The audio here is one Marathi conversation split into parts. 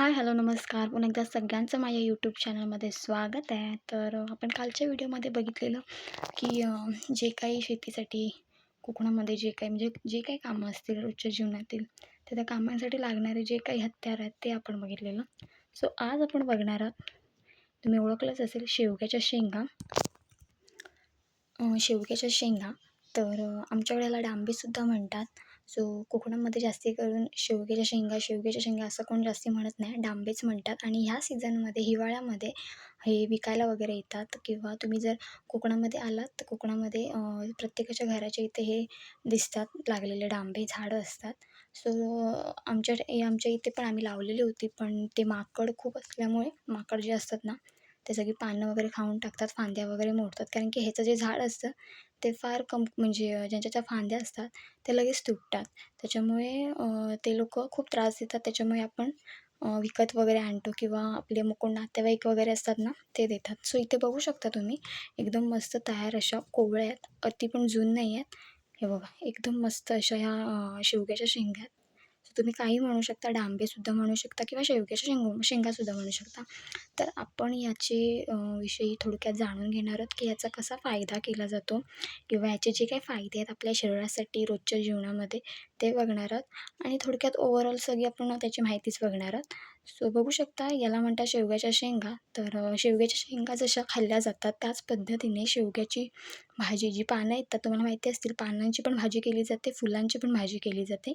हाय हॅलो नमस्कार. पुन्हा एकदा सगळ्यांचं माझ्या यूट्यूब चॅनलमध्ये स्वागत आहे. तर आपण कालच्या व्हिडिओमध्ये बघितलेलं की जे काही शेतीसाठी कोकणामध्ये जे काही म्हणजे जे काही कामं असतील रोजच्या जीवनातील तर त्या कामांसाठी लागणारे जे काही हत्यार आहेत ते आपण बघितलेलं. सो आज आपण बघणार आहोत तुम्ही ओळखलंच असेल शेवग्याच्या शेंगा. शेवग्याच्या शेंगा. तर आमच्याकडे याला डांबीसुद्धा म्हणतात. सो कोकणामध्ये जास्ती करून शेवग्याच्या शेंगा शेवग्याच्या शेंगा असं कोण जास्ती म्हणत नाही डांबेच म्हणतात. आणि ह्या सीझनमध्ये हिवाळ्यामध्ये हे विकायला वगैरे येतात. किंवा तुम्ही जर कोकणामध्ये आलात तर कोकणामध्ये प्रत्येकाच्या घराच्या इथे हे दिसतात लागलेले डांबे झाडं असतात. सो आमच्या आमच्या इथे पण आम्ही लावलेली होती पण ते माकड खूप असल्यामुळे माकड जे असतात ना ते सगळी पानं वगैरे खाऊन टाकतात फांद्या वगैरे मोडतात. कारण की ह्याचं जे झाड असतं ते फार कम म्हणजे ज्यांच्या ज्या फांद्या असतात ते लगेच तुटतात. त्याच्यामुळे ते लोकं खूप त्रास देतात. त्याच्यामुळे आपण विकत वगैरे आणतो किंवा आपले मुकुंद नातेवाईक वगैरे असतात ना ते देतात. सो इथे बघू शकता तुम्ही एकदम मस्त तयार अशा कोवळ्या आहेत. अति पण जून नाही आहेत हे बघा एकदम मस्त अशा ह्या शेवग्याच्या शेंगा आहेत. तर तुम्ही काही म्हणू शकता डांबेसुद्धा म्हणू शकता किंवा शेवग्याच्या शेंग शेंगासुद्धा म्हणू शकता. तर आपण याचे विषयी थोडक्यात जाणून घेणार आहोत की याचा कसा फायदा केला जातो किंवा याचे जे काही फायदे आहेत आपल्या शरीरासाठी रोजच्या जीवनामध्ये ते बघणार आहोत. आणि थोडक्यात ओव्हरऑल सगळी आपण त्याची माहितीच बघणार आहोत. सो बघू शकता याला म्हणतात शेवग्याच्या शेंगा. तर शेवग्याच्या शेंगा जशा खाल्ल्या जातात त्याच पद्धतीने शेवग्याची भाजी जी पानं आहेत तर तुम्हाला माहिती असतील पानांची पण भाजी केली जाते फुलांची पण भाजी केली जाते.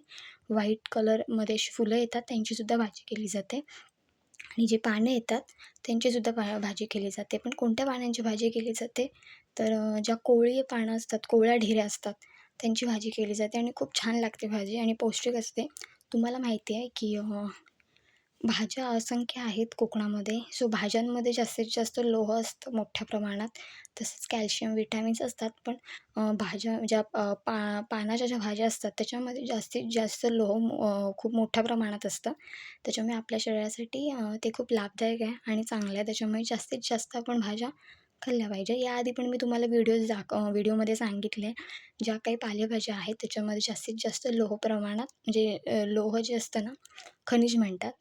व्हाईट कलरमध्ये फुलं येतात त्यांचीसुद्धा भाजी केली जाते. आणि जी पानं येतात त्यांचीसुद्धा भा भाजी केली जाते. पण कोणत्या पानांची भाजी केली जाते? तर ज्या कोवळी पानं असतात कोवळ्या ढेऱ्या असतात त्यांची भाजी केली जाते. आणि खूप छान लागते भाजी आणि पौष्टिक असते. तुम्हाला माहिती आहे की भाज्या असंख्य आहेत कोकणामध्ये. सो भाज्यांमध्ये जास्तीत जास्त लोह असतं मोठ्या प्रमाणात. तसेच कॅल्शियम विटॅमिन्स असतात. पण भाज्या ज्या पा पानाच्या ज्या भाज्या असतात त्याच्यामध्ये जास्तीत जास्त लोह खूप मोठ्या प्रमाणात असतं. त्याच्यामुळे आपल्या शरीरासाठी ते खूप लाभदायक आहे आणि चांगलं आहे. त्याच्यामुळे जास्तीत जास्त आपण भाज्या खाल्ल्या पाहिजे. याआधी पण मी तुम्हाला व्हिडिओज दाख व्हिडिओमध्ये सांगितले. ज्या काही पालेभाज्या आहेत त्याच्यामध्ये जास्तीत जास्त लोह प्रमाणात म्हणजे लोह जे असतं ना खनिज म्हणतात.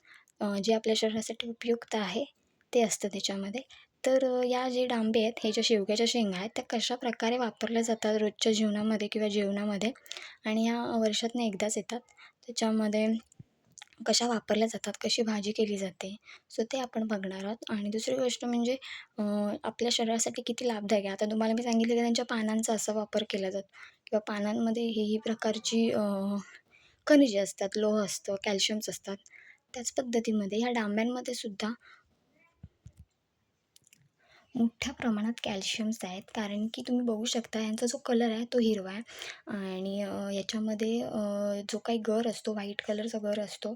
जे आपल्या शरीरासाठी उपयुक्त आहे ते असतं त्याच्यामध्ये. तर या जे डांबे आहेत हे ज्या शेवग्याच्या शेंगा आहेत त्या कशाप्रकारे वापरल्या जातात रोजच्या जीवनामध्ये किंवा जेवणामध्ये? आणि या वर्षातनं एकदाच येतात. त्याच्यामध्ये कशा वापरल्या जातात कशी भाजी केली जाते सो ते आपण बघणार आहोत. आणि दुसरी गोष्ट म्हणजे आपल्या शरीरासाठी किती लाभदायक आहे. आता तुम्हाला मी सांगितलं की त्यांच्या पानांचा असा वापर केला जातो. किंवा पानांमध्ये ही ही प्रकारची खनिजे असतात लोह असतं कॅल्शियम्स असतात. त्याच पद्धतीमध्ये ह्या डांब्यांमध्ये सुद्धा मोठ्या प्रमाणात कॅल्शियम्स आहेत. कारण की तुम्ही बघू शकता यांचा जो कलर आहे तो हिरवा आहे. आणि याच्यामध्ये जो काही गर असतो व्हाईट कलरचा गर असतो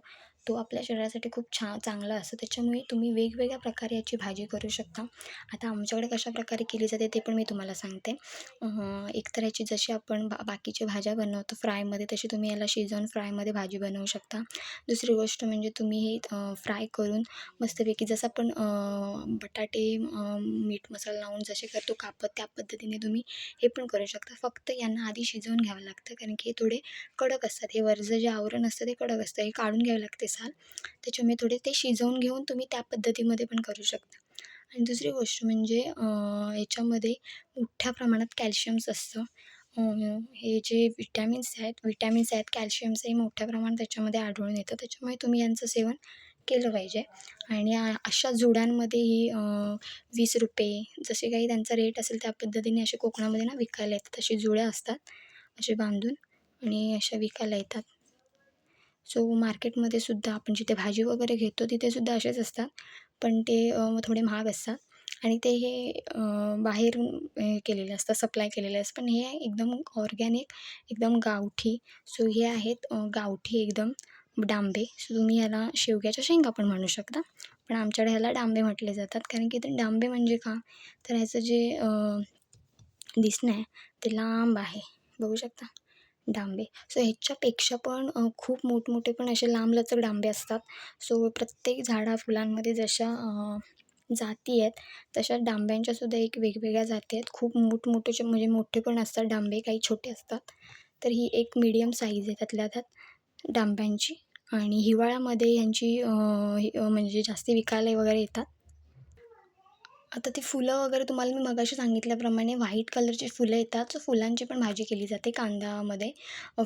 तो आपल्या शरीरासाठी खूप छान चांगला असतो. त्याच्यामुळे तुम्ही वेगवेगळ्या प्रकारे याची भाजी करू शकता. आता आमच्याकडे कशा प्रकारे केली जाते ते पण मी तुम्हाला सांगते. एकतर याची जशी आपण बा बाकीच्या भाज्या बनवतो फ्रायमध्ये तशी तुम्ही याला शिजवून फ्रायमध्ये भाजी बनवू शकता. दुसरी गोष्ट म्हणजे तुम्ही हे फ्राय करून मस्तपैकी जसं आपण बटाटे मीठ मसाला लावून जसे करतो कापत त्या पद्धतीने तुम्ही हे पण करू शकता. फक्त यांना आधी शिजवून घ्यावं लागतं कारण की हे थोडे कडक असतात. हे वरचं जे आवरण असतं ते कडक असतं. हे काढून घ्यावे लागते. साल त्याच्यामुळे थोडे ते शिजवून घेऊन तुम्ही त्या पद्धतीमध्ये पण करू शकता. आणि दुसरी गोष्ट म्हणजे याच्यामध्ये मोठ्या प्रमाणात कॅल्शियम्स असतं. हे जे विटॅमिन्स आहेत विटॅमिन्स आहेत कॅल्शियम्सही मोठ्या प्रमाणात त्याच्यामध्ये आढळून येतं. त्याच्यामुळे तुम्ही यांचं सेवन केलं पाहिजे. आणि अशा जुड्यांमध्येही वीस रुपये जसे काही त्यांचा रेट असेल त्या पद्धतीने असे कोकणामध्ये ना विकायला येतात. अशी जुड्या असतात असे बांधून आणि अशा विकायला येतात. सो मार्केटमध्ये सुद्धा आपण जिथे भाजी वगैरे घेतो तिथे सुद्धा असेच असतात. पण ते थोडे महाग असतात. आणि ते हे बाहेरून हे केलेले असतात सप्लाय केलेले असतात. पण हे एकदम ऑर्गॅनिक एकदम गावठी. सो हे आहेत गावठी एकदम डांबे. सो तुम्ही याला शेवग्याच्या शेंगा पण म्हणू शकता. पण आमच्याकडे ह्याला डांबे म्हटले जातात. कारण की ते डांबे म्हणजे का? तर ह्याचं जे दिसणं आहे ते लांब आहे. बघू शकता? डांबे. सो ह्याच्यापेक्षा पण खूप मोठमोठे पण असे लांबलचक डांबे असतात. सो प्रत्येक झाडा फुलांमध्ये जशा जाती आहेत तशा डांब्यांच्यासुद्धा एक वेगवेगळ्या जाती आहेत. खूप मोठमोठे म्हणजे मोठे पण असतात डांबे काही छोटे असतात. तर ही एक मीडियम साईज आहे त्यातल्या त्यात डांब्यांची. आणि हिवाळ्यामध्ये ह्यांची म्हणजे जास्ती विकायला वगैरे येतात. आता ती फुलं वगैरे तुम्हाला मी मगाशी सांगितल्याप्रमाणे व्हाईट कलरची फुलं येतात. सो फुलांची पण भाजी केली जाते कांद्यामध्ये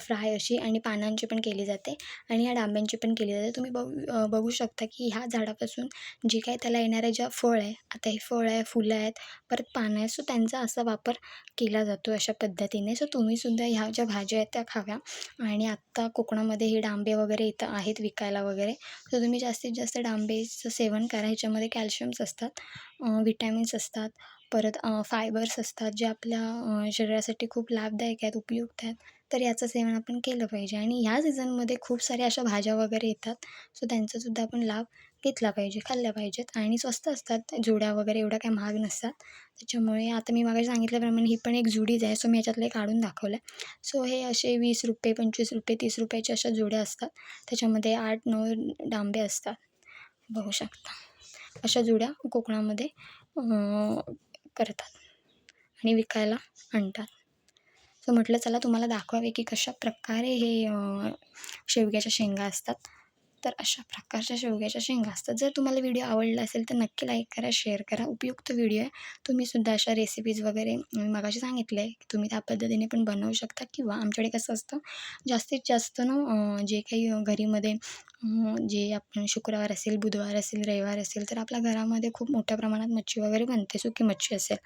फ्राय अशी आणि पानांची पण केली जाते आणि या डांब्यांची पण केली जाते. तुम्ही बघू बघू शकता की ह्या झाडापासून जे काय त्याला येणारे ज्या फळ आहे आता हे फळ आहे फुलं आहेत परत पानं आहेत. सो त्यांचा असा वापर केला जातो अशा पद्धतीने. सो तुम्हीसुद्धा ह्या ज्या भाज्या आहेत त्या खाव्या. आणि आत्ता कोकणामध्ये हे डांबे वगैरे इथं आहेत विकायला वगैरे. तर तुम्ही जास्तीत जास्त डांबेचं सेवन करा. ह्याच्यामध्ये कॅल्शियम्स असतात. विटॅमिन्स असतात परत फायबर्स असतात जे आपल्या शरीरासाठी खूप लाभदायक आहेत उपयुक्त आहेत. तर याचं सेवन आपण केलं पाहिजे आणि ह्या सीझनमध्ये खूप साऱ्या अशा भाज्या वगैरे येतात. सो त्यांचासुद्धा आपण लाभ घेतला पाहिजे खाल्ल्या पाहिजेत आणि स्वस्त असतात. जुड्या वगैरे एवढ्या काय महाग नसतात. त्याच्यामुळे आता मी मागे सांगितल्याप्रमाणे ही पण एक जुडीच आहे. सो मी याच्यातलं एक काढून दाखवलं आहे सो हे असे वीस रुपये पंचवीस रुपये तीस रुपयाच्या अशा जुड्या असतात. त्याच्यामध्ये आठ नऊ डांबे असतात. बघू शकता. अशा जुड्या कोकणामध्ये करतात आणि विकायला आणतात. सो म्हटलं चला तुम्हाला दाखवावे की कशा प्रकारे हे शेवग्याच्या शेंगा असतात. तर अशा प्रकारच्या शेवग्याच्या शेंगा असतात. जर तुम्हाला व्हिडिओ आवडला असेल तर नक्की लाईक करा शेअर करा. उपयुक्त व्हिडिओ आहे. तुम्हीसुद्धा अशा रेसिपीज वगैरे मी मगाशी सांगितलं आहे की तुम्ही त्या पद्धतीने पण बनवू शकता किंवा आमच्याकडे कसं असतं जास्तीत जास्त ना जे काही घरीमध्ये जे आपण शुक्रवार असेल बुधवार असेल रविवार असेल तर आपल्या घरामध्ये खूप मोठ्या प्रमाणात मच्छी वगैरे बनते सुकी मच्छी असेल.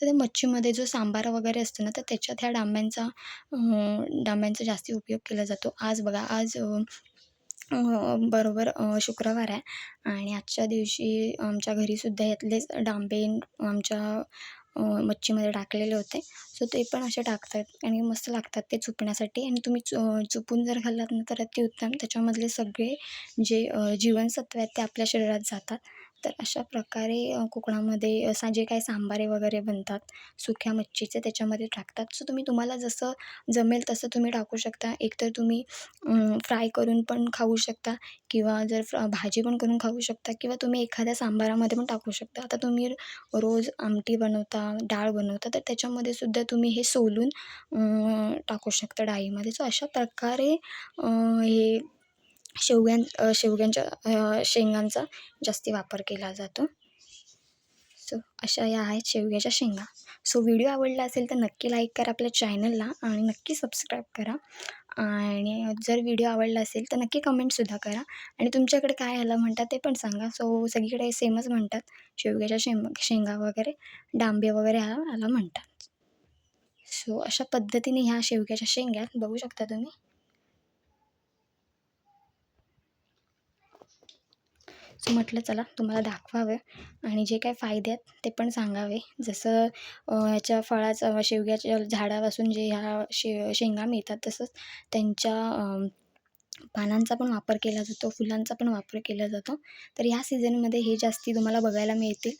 तर त्या मच्छीमध्ये जो सांबार वगैरे असतो ना तर त्याच्यात ह्या डांब्यांचा डांब्यांचा जास्ती उपयोग केला जातो. आज बघा आज बरोबर शुक्रवार आहे. आणि आजच्या दिवशी आमच्या घरीसुद्धा यातलेच डांबे आमच्या मच्छीमध्ये टाकलेले होते. सो ते पण असे टाकतात आणि मस्त लागतात ते चुपण्यासाठी आणि तुम्ही चु चुपून जर खाल्लात ना तर अतिउत्तम त्याच्यामधले सगळे जे जीवनसत्व आहेत ते आपल्या शरीरात जातात. तर अशा प्रकारे कोकणामध्ये असा जे काही सांबारे वगैरे बनतात सुक्या मच्छीचे त्याच्यामध्ये टाकतात. सो तुम्ही तुम्हाला जसं जमेल तसं तुम्ही टाकू शकता. एकतर तुम्ही फ्राय करून पण खाऊ शकता किंवा जर फ्र भाजी पण करून खाऊ शकता किंवा तुम्ही एखाद्या सांबारामध्ये पण टाकू शकता. आता तुम्ही रोज आमटी बनवता डाळ बनवता तर त्याच्यामध्ये सुद्धा तुम्ही हे सोलून टाकू शकता डाळीमध्ये. सो अशा प्रकारे हे शेवग्यां शेवग्यांच्या शेंगांचा जास्त वापर केला जातो. सो अशा या आहेत शेवग्याच्या शेंगा. सो व्हिडिओ आवडला असेल तर नक्की लाईक करा आपल्या चॅनलला आणि नक्की सबस्क्राईब करा. आणि जर व्हिडिओ आवडला असेल तर नक्की कमेंटसुद्धा करा. आणि तुमच्याकडे काय ह्याला म्हणतात ते पण सांगा. सो सगळीकडे सेमच म्हणतात. शेवग्याच्या शेंग शेंगा वगैरे डांबे वगैरे ह्या ह्याला म्हणतात. सो अशा पद्धतीने ह्या शेवग्याच्या शेंग्या बघू शकता तुम्ही. म्हटलं चला तुम्हाला दाखवावं आणि जे काय फायदे आहेत ते पण सांगावे. जसं ह्याच्या फळाचं शेवग्याच्या झाडापासून जे ह्या शे शेंगा मिळतात तसंच त्यांच्या पानांचा पण वापर केला जातो फुलांचा पण वापर केला जातो. तर ह्या सीझनमध्ये हे जास्ती तुम्हाला बघायला मिळतील.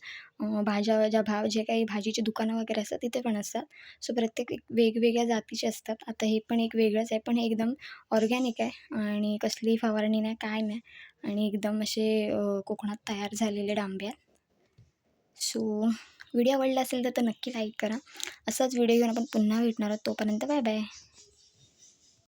भाज्या ज्या भाव जे काही भाजीची दुकानं वगैरे असतात तिथे पण असतात. सो प्रत्येक वेगवेगळ्या जातीचे असतात. आता हे पण एक वेगळंच आहे पण हे एकदम ऑर्गॅनिक आहे. आणि कसली फवारणी नाही काय नाही. आणि एकदम असे कोकणात तयार झालेले डांबे आहेत. सो व्हिडिओ आवडला असेल तर नक्की लाईक करा. असाच व्हिडिओ घेऊन आपण पुन्हा भेटणार आहोत. तोपर्यंत बाय बाय